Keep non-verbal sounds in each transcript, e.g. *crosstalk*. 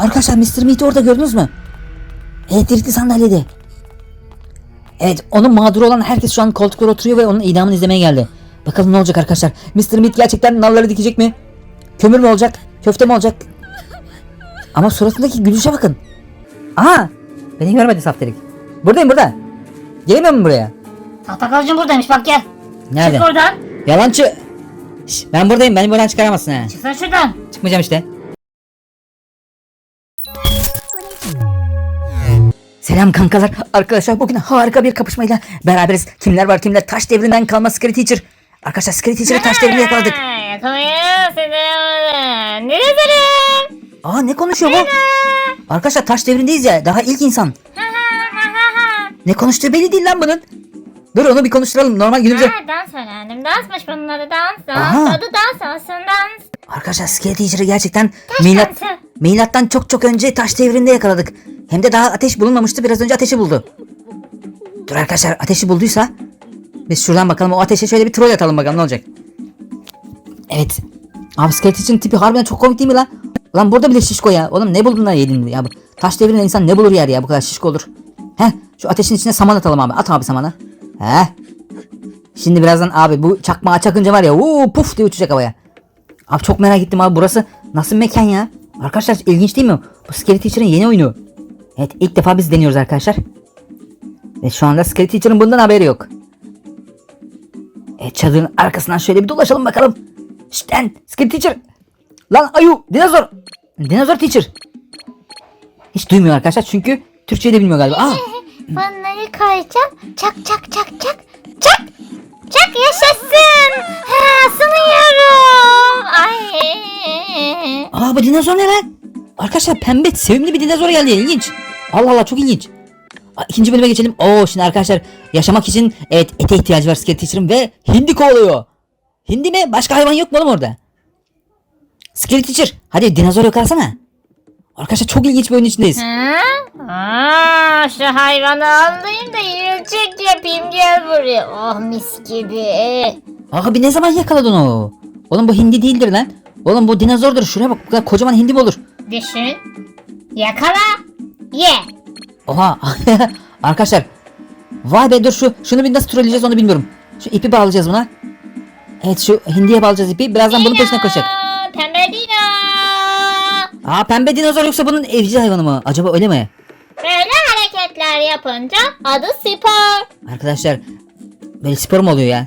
Arkadaşlar Mr. Meat'i orada gördünüz mü? Elektrikli sandalyede. Evet onun mağduru olan herkes şu an koltuklara oturuyor ve onun idamını izlemeye geldi. Bakalım ne olacak arkadaşlar. Mr. Meat gerçekten nalları dikecek mi? Kömür mü olacak? Köfte mi olacak? Ama suratındaki gülüşe bakın. Aha! Beni görmedi saftirik. Buradayım burada. Gelemiyor mu buraya? Tahta kalıcım buradaymış bak gel. Nerede? Çık oradan. Yalancı. Şş, ben buradayım. Beni buradan çıkaramazsın ha. Çıksana şuradan. Çıkmayacağım işte. Selam kankalar. Arkadaşlar bugün harika bir kapışmayla beraberiz. Kimler var kimler? Taş devrinden kalma Scary Teacher. Arkadaşlar Scary Teacher'ı taş devrinde yakaladık. Ne dedim? Aa ne konuşuyor bu? Arkadaşlar taş devrindeyiz ya. Daha ilk insan. Ne konuştuğu belli değil lan bunun. Dur onu bir konuşturalım. Normal günümüzde. Ha, dans öğrendim. Dansmış bunun adı dans. Aha. Dans. Adı dans olsun dans. Arkadaşlar Scary Teacher'ı gerçekten milat, milattan çok çok önce taş devrinde yakaladık. Hem de daha ateş bulunmamıştı. Biraz önce ateşi buldu. Dur arkadaşlar ateşi bulduysa biz şuradan bakalım o ateşe şöyle bir troll atalım bakalım ne olacak. Evet. Abi Scary Teacher'ın tipi harbiden çok komik değil mi lan? Lan burada bile şişko ya. Oğlum ne buldun da yedin ya? Taş devrinde insan ne bulur yer ya bu kadar şişko olur. Heh şu ateşin içine saman atalım abi. At abi samanı. Heh. Şimdi birazdan abi bu çakmağı çakınca var ya uuu puf diye uçacak havaya. Abi çok merak ettim abi burası nasıl mekan ya? Arkadaşlar ilginç değil mi? Bu Scary Teacher'ın yeni oyunu. Evet ilk defa biz deniyoruz arkadaşlar. Ve şu anda Scary Teacher'ın bundan haberi yok. Evet çadırın arkasından şöyle bir dolaşalım bakalım. Şşt lan Scary Teacher. Lan ayu dinozor. Dinozor Teacher. Hiç duymuyor arkadaşlar çünkü Türkçeyi de bilmiyor galiba. Aa, *laughs* Bunları koyacağım. Çak çak çak çak. Çak. Çak yaşasın. Ha, sınıyorum. Ay. aa bu dinozor ne lan? Arkadaşlar pembe sevimli bir dinozor geldi ilginç. Allah Allah çok ilginç. İkinci bölüme geçelim. Oo şimdi arkadaşlar yaşamak için evet ete ihtiyacı var Scary Teacher'ın ve hindi kovalıyor. Hindi mi? Başka hayvan yok mu oğlum orada? Scary Teacher hadi dinozor yakalasana. Arkadaşlar çok ilginç bir oyun içindeyiz. Ha? Aa, şu hayvanı alayım da yiyecek yapayım gel buraya. Oh mis gibi. Abi ne zaman yakaladın o? Oğlum bu hindi değildir lan. Oğlum bu dinozordur. Şuraya bak bu kadar kocaman hindi mi olur? Düşün. Yakala. Ye. Oha. *laughs* Arkadaşlar. Vay be dur şu şunu bir nasıl trolleyeceğiz onu bilmiyorum. Şu ipi bağlayacağız buna. Evet şu hindiye bağlayacağız ipi. Birazdan bunun peşine koşacak. Pembe dino. Aa pembe dinozor yoksa bunun evcil hayvanı mı? Acaba öyle mi? Böyle hareketler yapınca adı spor. Arkadaşlar böyle spor mu oluyor ya?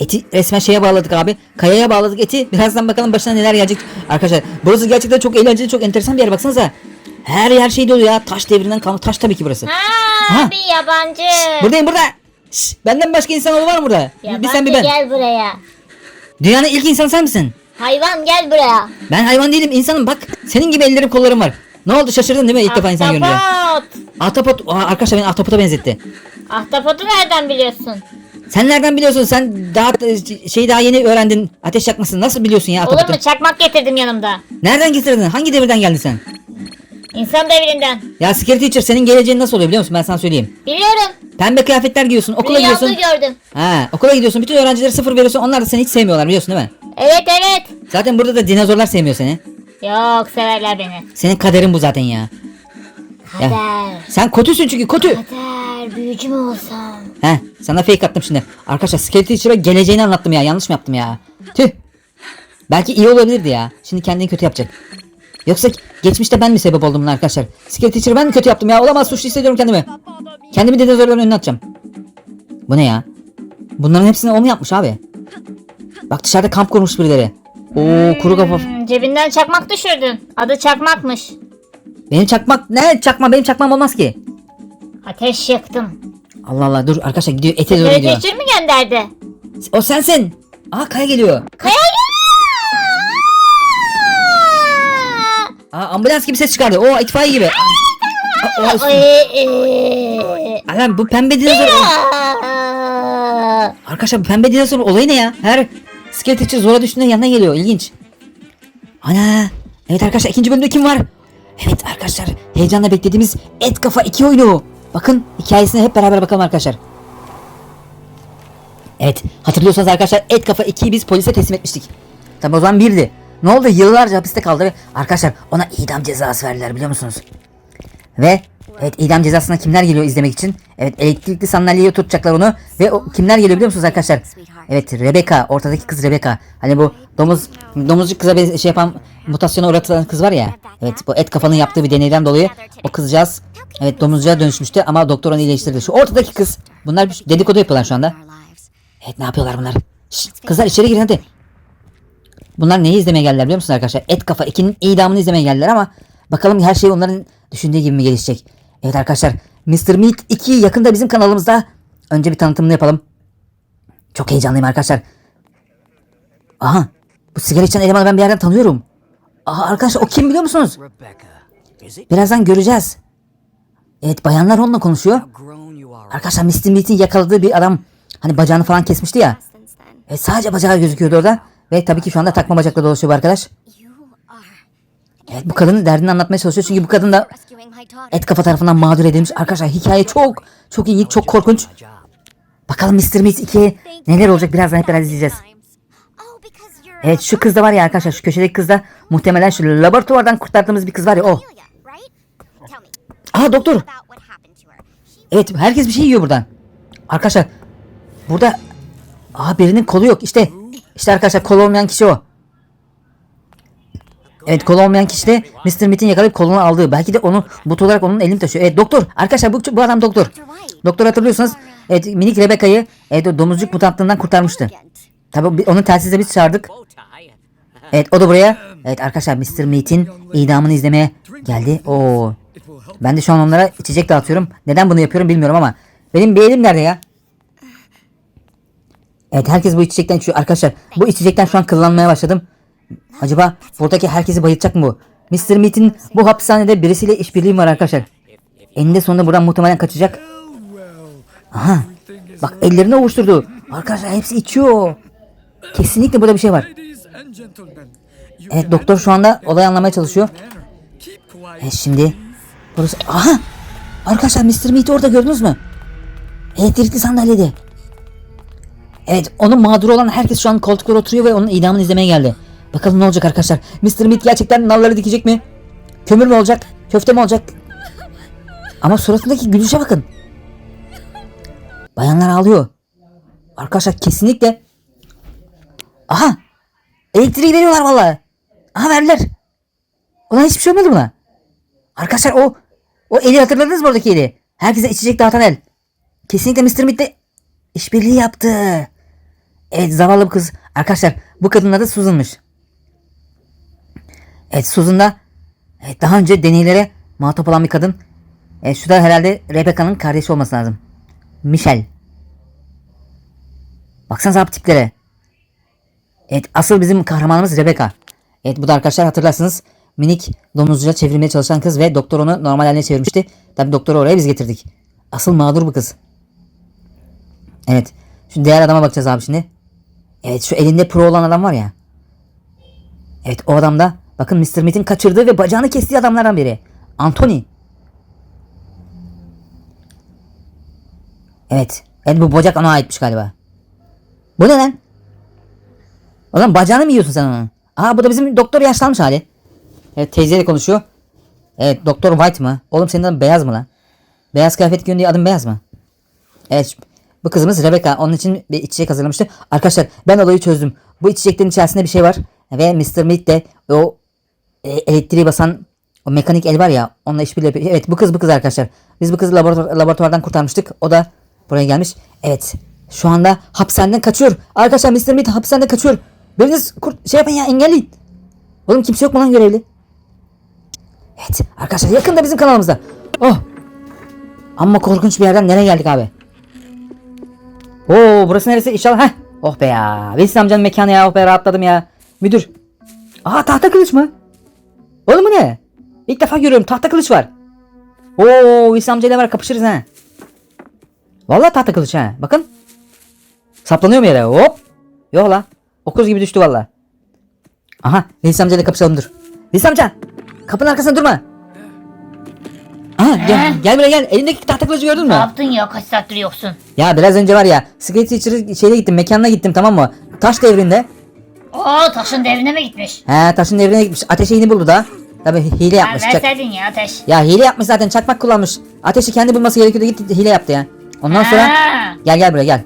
Eti resmen şeye bağladık abi. Kayaya bağladık eti. Birazdan bakalım başına neler gelecek. Arkadaşlar burası gerçekten çok eğlenceli, çok enteresan bir yer baksanıza. Her yer şey dolu ya. Taş devrinden kalma. Taş tabii ki burası. Ha, Ha. bir yabancı. Buradayım burada. Şş, benden başka insanoğlu var mı burada? Yabancı bir sen bir ben. gel buraya. Dünyanın ilk insanı sen misin? Hayvan gel buraya. Ben hayvan değilim insanım bak. Senin gibi ellerim kollarım var. Ne oldu şaşırdın değil mi ilk defa insan görünce? Ahtapot. Ahtapot. Aa, arkadaşlar beni ahtapota benzetti. Ahtapotu nereden biliyorsun? Sen nereden biliyorsun? Sen daha şey daha yeni öğrendin. Ateş yakmasını nasıl biliyorsun ya Olur ahtapotu? mu çakmak getirdim yanımda. Nereden getirdin? Hangi devirden geldin sen? İnsan devrinden. Ya Scary Teacher senin geleceğin nasıl oluyor biliyor musun? Ben sana söyleyeyim. Biliyorum. Pembe kıyafetler giyiyorsun, okula Rüyamda gidiyorsun. gördüm. Ha, okula gidiyorsun. Bütün öğrencilere sıfır veriyorsun. Onlar da seni hiç sevmiyorlar biliyorsun değil mi? Evet evet. Zaten burada da dinozorlar sevmiyor seni. Yok severler beni. Senin kaderin bu zaten ya. Ya. Kader. Sen kötüsün çünkü kötü. Kader büyücü mü olsam? He, sana fake attım şimdi. Arkadaşlar Scary Teacher'a geleceğini anlattım ya. Yanlış mı yaptım ya? Tüh. Belki iyi olabilirdi ya. Şimdi kendini kötü yapacak. Yoksa geçmişte ben mi sebep oldum buna arkadaşlar? Scary Teacher'ı ben mi kötü yaptım ya? Olamaz suçlu hissediyorum kendimi. Kendimi dinozorların önüne atacağım. Bu ne ya? Bunların hepsini o mu yapmış abi? Bak dışarıda kamp kurmuş birileri. Oo kuru kafa. Hmm, cebinden çakmak düşürdün. Adı çakmakmış. Benim çakmak ne çakma benim çakmam olmaz ki. Ateş yaktım. Allah Allah dur arkadaşlar gidiyor ete doğru gidiyor. geçir mi gönderdi? O sensin. Aa kaya geliyor. Kaya Aa ambulans gibi ses çıkardı. O itfaiye gibi. Aa, o- geliyor. Lan bu pembe dinozor. Arkadaşlar bu pembe dinozor olayı ne ya? Her Scary Teacher zora düştüğünde yanına geliyor. İlginç. Ana. Evet arkadaşlar ikinci bölümde kim var? Evet arkadaşlar heyecanla beklediğimiz Et Kafa 2 oyunu. Bakın hikayesine hep beraber bakalım arkadaşlar. Evet hatırlıyorsanız arkadaşlar Et Kafa 2'yi biz polise teslim etmiştik. Tabi o zaman birdi. Ne oldu? Yıllarca hapiste kaldı ve arkadaşlar ona idam cezası verdiler biliyor musunuz? Ve evet idam cezasına kimler geliyor izlemek için? Evet elektrikli sandalyeye tutacaklar onu ve o, kimler geliyor biliyor musunuz arkadaşlar? Evet Rebecca ortadaki kız Rebecca. Hani bu domuz domuzcuk kıza bir şey yapan mutasyona uğratan kız var ya. Evet bu et kafanın yaptığı bir deneyden dolayı o kızcağız evet domuzcuğa dönüşmüştü ama doktor onu iyileştirdi. Şu ortadaki kız. Bunlar dedikodu yapıyorlar şu anda. Evet ne yapıyorlar bunlar? Şşt, kızlar içeri girin hadi. Bunlar neyi izlemeye geldiler biliyor musunuz arkadaşlar? Et Kafa 2'nin idamını izlemeye geldiler ama bakalım her şey onların düşündüğü gibi mi gelişecek? Evet arkadaşlar Mr. Meat 2 yakında bizim kanalımızda. Önce bir tanıtımını yapalım. Çok heyecanlıyım arkadaşlar. Aha bu sigara içen elemanı ben bir yerden tanıyorum. Aha arkadaşlar o kim biliyor musunuz? Birazdan göreceğiz. Evet bayanlar onunla konuşuyor. Arkadaşlar Mr. Meat'in yakaladığı bir adam. Hani bacağını falan kesmişti ya. Evet sadece bacağı gözüküyordu orada. Ve tabii ki şu anda takma bacakla dolaşıyor bu arkadaş. Evet bu kadının derdini anlatmaya çalışıyor. Çünkü bu kadın da et kafa tarafından mağdur edilmiş. Arkadaşlar hikaye çok çok ilginç, çok korkunç. Bakalım Mr. Meat 2'ye neler olacak birazdan hep beraber izleyeceğiz. Evet şu kız da var ya arkadaşlar şu köşedeki kız da muhtemelen şu laboratuvardan kurtardığımız bir kız var ya o. Aa doktor. Evet herkes bir şey yiyor buradan. Arkadaşlar burada Aa birinin kolu yok işte. İşte arkadaşlar kolu olmayan kişi o. Evet kolu olmayan kişi de Mr. Meat'in yakalayıp kolunu aldığı. Belki de onu but olarak onun elini taşıyor. Evet doktor. Arkadaşlar bu, bu adam doktor. Doktor hatırlıyorsanız evet minik Rebecca'yı evet domuzcuk mutantlığından kurtarmıştı. Tabi onun telsizle biz çağırdık. Evet o da buraya. Evet arkadaşlar Mr. Meat'in idamını izlemeye geldi. Oo. Ben de şu an onlara içecek dağıtıyorum. Neden bunu yapıyorum bilmiyorum ama. Benim bir elim nerede ya? Evet herkes bu içecekten içiyor. Arkadaşlar bu içecekten şu an kıllanmaya başladım. Acaba buradaki herkesi bayılacak mı bu? Mr. Meat'in bu hapishanede birisiyle işbirliği var arkadaşlar. Eninde sonunda buradan muhtemelen kaçacak. Aha. Bak ellerini ovuşturdu. Arkadaşlar hepsi içiyor. Kesinlikle burada bir şey var. Evet doktor şu anda olayı anlamaya çalışıyor. Evet şimdi burası aha arkadaşlar Mr. Meat'i orada gördünüz mü? Elektrikli sandalyede. Evet onun mağduru olan herkes şu an koltuklara oturuyor ve onun idamını izlemeye geldi. Bakalım ne olacak arkadaşlar. Mr. Meat gerçekten nalları dikecek mi? Kömür mü olacak? Köfte mi olacak? Ama suratındaki gülüşe bakın. Bayanlar ağlıyor. Arkadaşlar kesinlikle. Aha! Elektriği veriyorlar vallahi. Aha verdiler. Ulan hiçbir şey olmadı buna. Arkadaşlar o o eli hatırladınız mı oradaki eli? Herkese içecek dağıtan el. Kesinlikle Mr. Meat'le işbirliği yaptı. Evet zavallı bir kız. Arkadaşlar bu kadının adı Susan'mış. Evet Susan da evet, daha önce deneylere muhatap olan bir kadın. Evet şu da herhalde Rebecca'nın kardeşi olması lazım. Michelle. Baksanıza abi tiplere. Evet asıl bizim kahramanımız Rebecca. Evet bu da arkadaşlar hatırlarsınız minik domuzcuya çevirmeye çalışan kız ve doktor onu normal haline çevirmişti. Tabi doktoru oraya biz getirdik. Asıl mağdur bu kız. Evet. Şu diğer adama bakacağız abi şimdi. Evet şu elinde pro olan adam var ya. Evet o adam da bakın Mr. Meat'in kaçırdığı ve bacağını kestiği adamlardan biri. Anthony. Evet. Evet bu bacak ona aitmiş galiba. Bu ne lan? Oğlum bacağını mı yiyorsun sen onun? Aa bu da bizim doktor yaşlanmış hali. Evet teyzeyle konuşuyor. Evet doktor White mı? Oğlum senin adın beyaz mı lan? Beyaz kıyafet giyiyorsun diye adın beyaz mı? Evet bu kızımız Rebecca. Onun için bir içecek hazırlamıştı. Arkadaşlar ben olayı çözdüm. Bu içeceklerin içerisinde bir şey var. Ve Mr. Meat de o e, elektriği basan o mekanik el var ya onunla işbirliği yapıyor. Evet bu kız bu kız arkadaşlar. Biz bu kızı laboratuvar, laboratuvardan kurtarmıştık. O da buraya gelmiş. Evet şu anda hapishaneden kaçıyor. Arkadaşlar Mr. Meat hapishaneden kaçıyor. Biriniz kurt şey yapın ya engelleyin. Oğlum kimse yok mu lan görevli? Evet arkadaşlar yakında bizim kanalımızda. Oh. Amma korkunç bir yerden nereye geldik abi? Oo burası neresi inşallah heh. Oh be ya. Wilson amcanın mekanı ya. Oh be rahatladım ya. Müdür. Aa tahta kılıç mı? Oğlum bu ne? İlk defa görüyorum tahta kılıç var. Oo Wilson amcayla var kapışırız ha. Vallahi tahta kılıç ha. Bakın. Saplanıyor mu yere? Hop. Yok la. Okuz gibi düştü valla. Aha Wilson amcayla kapışalım dur. Wilson amca. Kapının arkasında durma. Aha gel, gel buraya gel. Elindeki tahta kılıcı gördün mü? Ne yaptın ya kaç saattir yoksun? Ya biraz önce var ya Skate Teacher'ı şeyle gittim mekanına gittim tamam mı? Taş devrinde. Oo taşın devrine mi gitmiş? He taşın devrine gitmiş. Ateşi yeni buldu da. Tabi hile Ya yapmış. Çak- verseydin ya ateş. Ya hile yapmış zaten çakmak kullanmış. Ateşi kendi bulması gerekiyordu gitti hile yaptı ya. Ondan sonra Ha. gel gel buraya gel.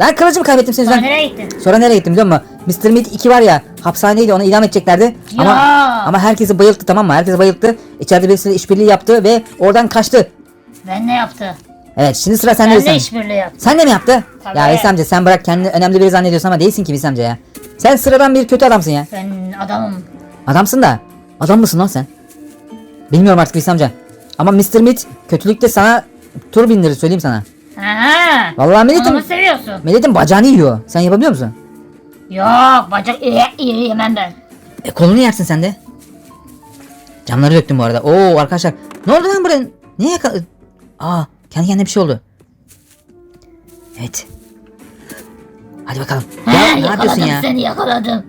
Lan kılıcımı kaybettim senin Sonra yüzünden. nereye gittin? Sonra nereye gittim biliyor musun? Mr. Meat 2 var ya hapishaneydi onu idam edeceklerdi. Ama, Ya. ama herkesi bayılttı tamam mı? Herkesi bayılttı. İçeride birisiyle işbirliği yaptı ve oradan kaçtı. Ben ne yaptı? Evet şimdi sıra sende Ben de işbirliği yaptım. Sen de mi yaptı? Tabii. Ya Veysel amca sen bırak kendini önemli biri zannediyorsun ama değilsin ki Veysel amca ya. Sen sıradan bir kötü adamsın ya. Ben adamım. Adamsın da. Adam mısın lan sen? Bilmiyorum artık Veysel amca. Ama Mr. Meat kötülükte sana tur bindirir söyleyeyim sana. Ha. Vallahi Onu mu milletin, seviyorsun? milletin bacağını yiyor. Sen yapabiliyor musun? Yok bacak yemem ben. E kolunu yersin sen de. Camları döktüm bu arada. Oo arkadaşlar. Ne oldu lan buraya? Niye yaka... Aa kendi kendine bir şey oldu. Evet. Hadi bakalım. Ha, Ya ne yapıyorsun ya? seni yakaladım.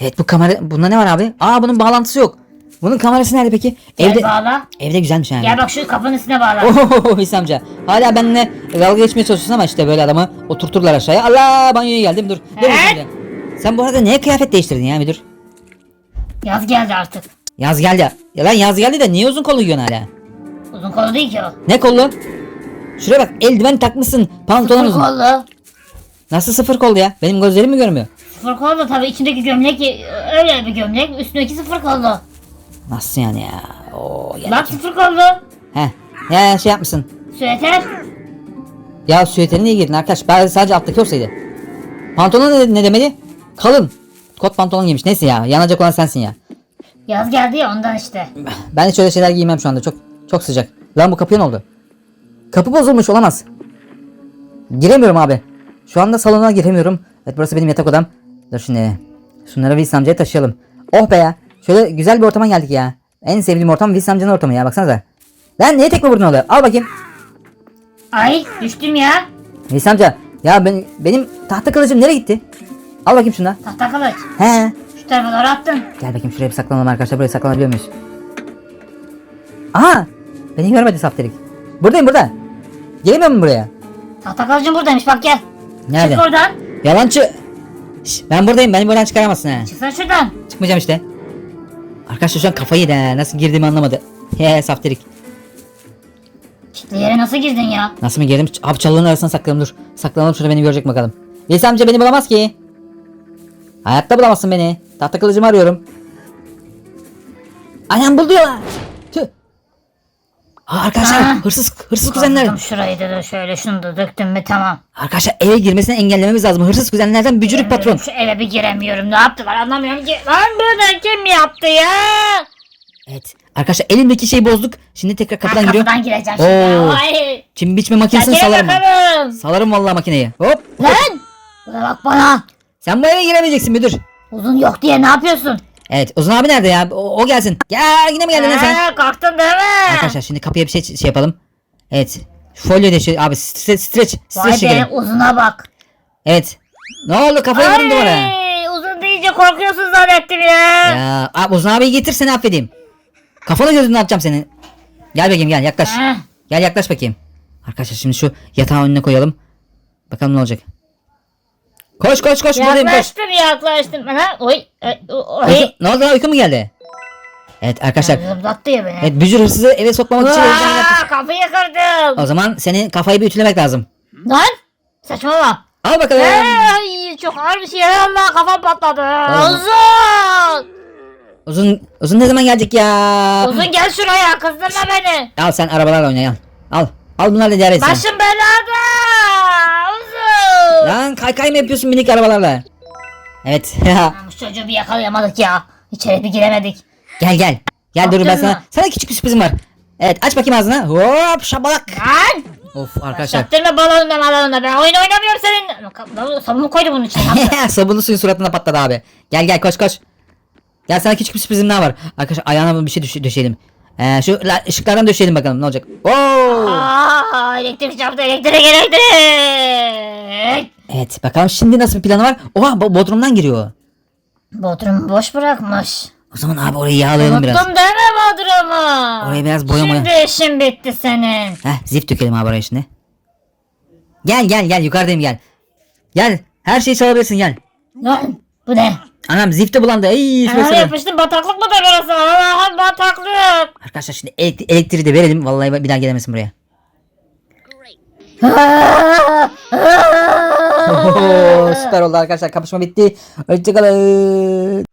Evet bu kamera bunda ne var abi? Aa bunun bağlantısı yok. Bunun kamerası nerede peki? Gel Evde bağla. evde güzelmiş yani. Gel bak şu kapının üstüne bağla. *laughs* Oho İsa amca. Hala benimle dalga geçmeye çalışıyorsun ama işte böyle adamı oturturlar aşağıya. Allah banyoya geldim dur. Dur Evet. amca. Sen bu arada niye kıyafet değiştirdin ya müdür? Yaz geldi artık. Yaz geldi. Ya lan yaz geldi de niye uzun kollu giyiyorsun hala? Uzun kolu değil ki o. Ne kollu? Şuraya bak eldiven takmışsın. Pantolon Sıfır uzun. kollu. Nasıl sıfır kollu ya? Benim gözlerim mi görmüyor? Sıfır kollu tabii içindeki gömlek öyle bir gömlek. Üstündeki sıfır kollu. Nasıl yani ya? Oo, gel Bak bakayım. sıfır kollu. Heh. Ya şey yapmışsın. Süveter. Ya süveteri niye giydin arkadaş? Ben sadece alttaki olsaydı. Pantolon ne, ne demeli? Kalın. Kot pantolon giymiş. Neyse ya. Yanacak olan sensin ya. Yaz geldi ya ondan işte. Ben hiç öyle şeyler giymem şu anda. Çok çok sıcak. Lan bu kapıya ne oldu? Kapı bozulmuş olamaz. Giremiyorum abi. Şu anda salona giremiyorum. Evet burası benim yatak odam. Dur şimdi. Şunları Wilson amcaya taşıyalım. Oh be ya. Şöyle güzel bir ortama geldik ya. En sevdiğim ortam Wilson amcanın ortamı ya. Baksanıza. Lan niye tekme vurdun oluyor? Al bakayım. Ay düştüm ya. Wilson amca. Ya ben, benim tahta kılıcım nereye gitti? Al bakayım şunu da. Tahta kılıç. He. Şu tarafa doğru attın. Gel bakayım şuraya bir saklanalım arkadaşlar. Buraya saklanabiliyor muyuz? Aha! Beni görmedi safterik. Buradayım burada. Gelemiyor mu buraya? Tahta kılıcın buradaymış bak gel. Nerede? Çık oradan. Yalancı. Şş, ben buradayım. Beni buradan çıkaramazsın ha. Çıksana şuradan. Çıkmayacağım işte. Arkadaşlar şu an kafayı yedi ha. Nasıl girdiğimi anlamadı. He safterik. Çıktı yere nasıl girdin ya? Nasıl mı girdim? Abi çalıların arasına saklanalım dur. Saklanalım şurada beni görecek bakalım. Veysel amca beni bulamaz ki. Hayatta bulamazsın beni. Tahta kılıcımı arıyorum. Anam buldu ya. Arkadaşlar Ha. hırsız hırsız kuzenler. Kazdım şurayı da şöyle şunu da döktüm mü tamam. Arkadaşlar eve girmesini engellememiz lazım. Hırsız kuzenlerden bücürük patron. Şu eve bir giremiyorum ne yaptılar anlamıyorum ki. Lan bunu kim yaptı ya? Evet. Arkadaşlar elimdeki şeyi bozduk. Şimdi tekrar kapıdan giriyor. kapıdan gireceğim şimdi. Oo. Ay. Çim biçme makinesini Çekil salarım. bakalım. Salarım vallahi makineyi. Hop. Lan. Buna bak bana. Sen bu eve giremeyeceksin müdür. Uzun yok diye ne yapıyorsun? Evet Uzun abi nerede ya? O, o gelsin. Ya yine mi geldin lan sen? Kalktın değil mi? Arkadaşlar şimdi kapıya bir şey şey yapalım. Evet. Folyo de şey abi streç streç streç Vay be çekelim. uzuna bak. Evet. Ne oldu kafayı vurdun duvara. Ay, uzun deyince korkuyorsun zannettim ya. Ya abi Uzun abiyi getir seni affedeyim. Kafanı gözünü atacağım senin. Gel bakayım gel yaklaş. Ha. Gel yaklaş bakayım. Arkadaşlar şimdi şu yatağın önüne koyalım. Bakalım ne olacak. Koş koş koş buradayım koş. Yaklaştım yaklaştım. Ha, oy, oy, oy. Uyku- ne oldu lan uyku mu geldi? Evet arkadaşlar. Zıplattı ya beni. Evet bücür hırsızı eve sokmamak için elimizden yaptık. Kapıyı kırdım. O zaman senin kafayı bir ütülemek lazım. Lan saçmalama. Al bakalım. Ay, çok ağır bir şey. Allah kafam patladı. Oğlum. Uzun. Uzun uzun ne zaman gelecek ya? Uzun gel şuraya kızdırma beni. Al sen arabalarla oyna al. Al. Al bunlarla idare. Başım belada. Lan kay kay mı yapıyorsun minik arabalarla? Evet. *laughs* Lan Bu çocuğu bir yakalayamadık ya. İçeri bir giremedik. gel gel. Gel dur ben Yaptın sana. mı? Sana küçük bir sürprizim var. Evet aç bakayım ağzını. Hop şabalak. Lan. Of arkadaşlar. Çaktırma balonuna balonuna. Ben oyun oynamıyorum senin. Sabunu koydu bunun içine. *laughs* Ne? Sabunlu suyun suratına patladı abi. Gel gel koş koş. Gel sana küçük bir sürprizim daha var. Arkadaşlar ayağına bir şey düş- döşeyelim. Ee, şu la- ışıklardan döşeyelim bakalım ne olacak. Oo! Aa, elektrik çarptı elektrik elektrik. Evet bakalım şimdi nasıl bir planı var. Oha bo- bodrumdan giriyor. Bodrum boş bırakmış. O zaman abi orayı yağlayalım biraz. Unuttum mi Bodrum'u? Orayı biraz boya moya. Şimdi işin bitti senin. Heh zift dökelim abi oraya şimdi. Gel gel gel yukarıdayım gel. Gel her şeyi çalabilirsin gel. Lan bu ne? Anam zifte bulandı. Ey, Aa, şurası. yapıştım bataklık mı da burası? Allah'ım bataklık. Arkadaşlar şimdi elektri- elektriği de verelim. Vallahi bir daha gelemesin buraya. *laughs* Oho, süper oldu arkadaşlar. Kapışma bitti. Hoşçakalın.